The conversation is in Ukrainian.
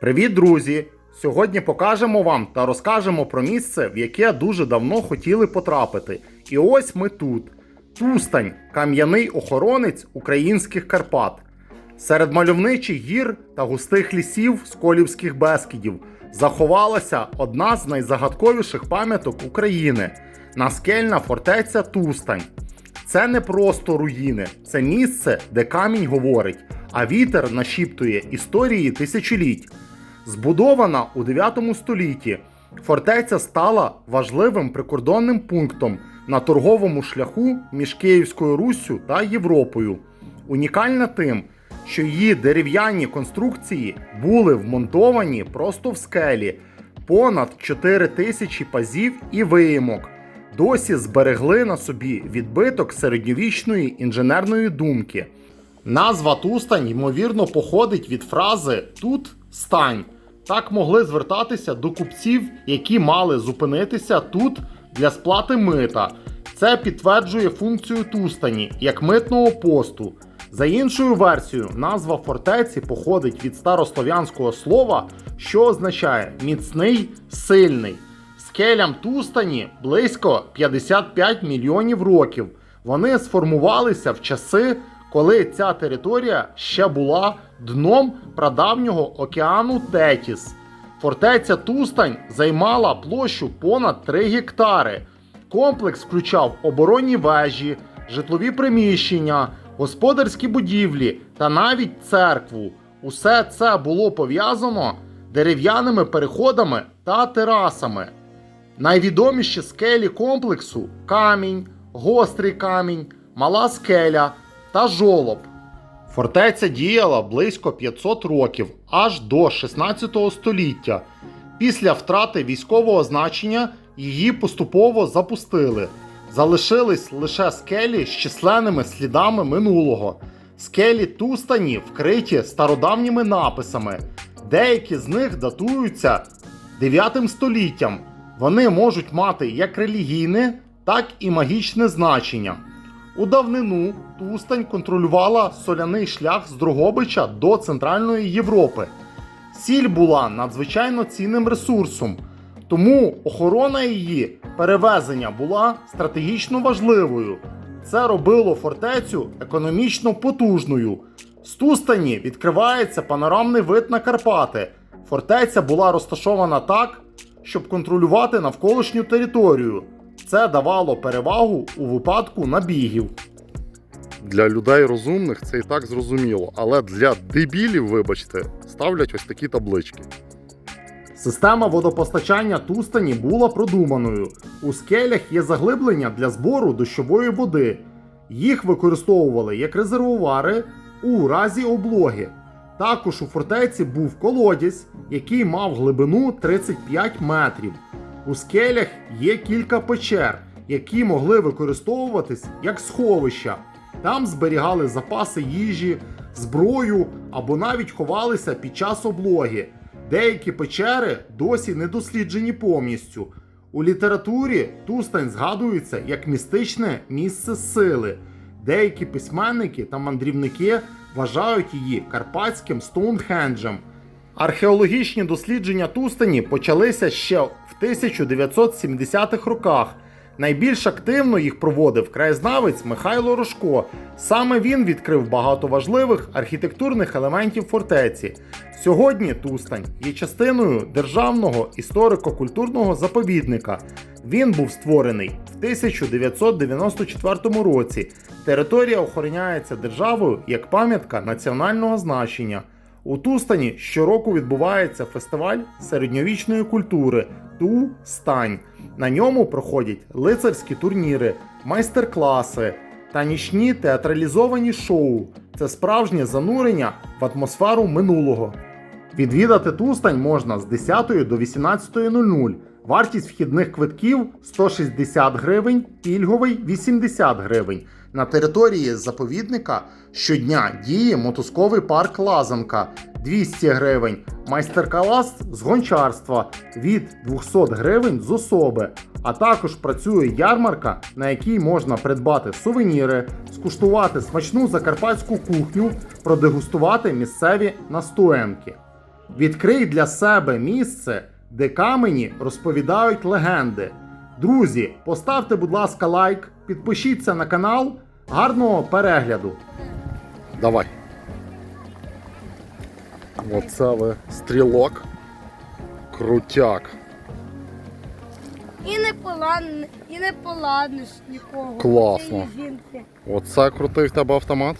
Привіт, друзі! Сьогодні покажемо вам та розкажемо про місце, в яке дуже давно хотіли потрапити. І ось ми тут. Тустань, кам'яний охоронець українських Карпат. Серед мальовничих гір та густих лісів сколівських безкидів заховалася одна з найзагадковіших пам'яток України наскельна фортеця Тустань. Це не просто руїни, це місце, де камінь говорить, а вітер нашіптує історії тисячоліть. Збудована у 9 столітті, фортеця стала важливим прикордонним пунктом на торговому шляху між Київською Руссю та Європою. Унікальна тим, що її дерев'яні конструкції були вмонтовані просто в скелі, понад 4 тисячі пазів і виїмок. Досі зберегли на собі відбиток середньовічної інженерної думки. Назва Тустань, ймовірно, походить від фрази Тут стань. Так могли звертатися до купців, які мали зупинитися тут для сплати мита. Це підтверджує функцію Тустані як митного посту. За іншою версією, назва фортеці походить від старослов'янського слова, що означає міцний, сильний. Скелям Тустані близько 55 мільйонів років. Вони сформувалися в часи, коли ця територія ще була дном прадавнього океану Тетіс. Фортеця Тустань займала площу понад 3 гектари. Комплекс включав оборонні вежі, житлові приміщення, господарські будівлі та навіть церкву. Усе це було пов'язано дерев'яними переходами та терасами. Найвідоміші скелі комплексу камінь, гострий камінь, мала скеля та жолоб. Фортеця діяла близько 500 років аж до 16 століття. Після втрати військового значення її поступово запустили. Залишились лише скелі з численними слідами минулого. Скелі Тустані вкриті стародавніми написами. Деякі з них датуються 9 століттям. Вони можуть мати як релігійне, так і магічне значення. У давнину Тустань контролювала соляний шлях з Дрогобича до Центральної Європи. Сіль була надзвичайно цінним ресурсом, тому охорона її перевезення була стратегічно важливою. Це робило фортецю економічно потужною. З Тустані відкривається панорамний вид на Карпати. Фортеця була розташована так, щоб контролювати навколишню територію. Це давало перевагу у випадку набігів. Для людей розумних це і так зрозуміло, але для дебілів, вибачте, ставлять ось такі таблички. Система водопостачання Тустані була продуманою. У скелях є заглиблення для збору дощової води. Їх використовували як резервуари у разі облоги. Також у фортеці був колодязь, який мав глибину 35 метрів. У скелях є кілька печер, які могли використовуватись як сховища. Там зберігали запаси їжі, зброю або навіть ховалися під час облоги. Деякі печери досі не досліджені повністю. У літературі Тустань згадується як містичне місце сили. Деякі письменники та мандрівники вважають її карпатським Стоунхенджем. Археологічні дослідження Тустані почалися ще в 1970-х роках. Найбільш активно їх проводив краєзнавець Михайло Рожко. Саме він відкрив багато важливих архітектурних елементів фортеці. Сьогодні Тустань є частиною державного історико-культурного заповідника. Він був створений в 1994 році. Територія охороняється державою як пам'ятка національного значення. У Тустані щороку відбувається фестиваль середньовічної культури Ту-Стань. На ньому проходять лицарські турніри, майстер-класи та нічні театралізовані шоу. Це справжнє занурення в атмосферу минулого. Відвідати Тустань можна з 10 до 18.00. Вартість вхідних квитків 160 гривень, пільговий 80 гривень. На території заповідника щодня діє мотузковий парк Лазанка 200 гривень, майстер-клас з гончарства від 200 гривень з особи. А також працює ярмарка, на якій можна придбати сувеніри, скуштувати смачну закарпатську кухню, продегустувати місцеві настоянки. Відкрий для себе місце, де камені розповідають легенди. Друзі, поставте, будь ласка, лайк, підпишіться на канал. Гарного перегляду! Давай. Оце ви стрілок. Крутяк. І не поладне, і не поладнеш нікого. Класно. Оце крутий в тебе автомат.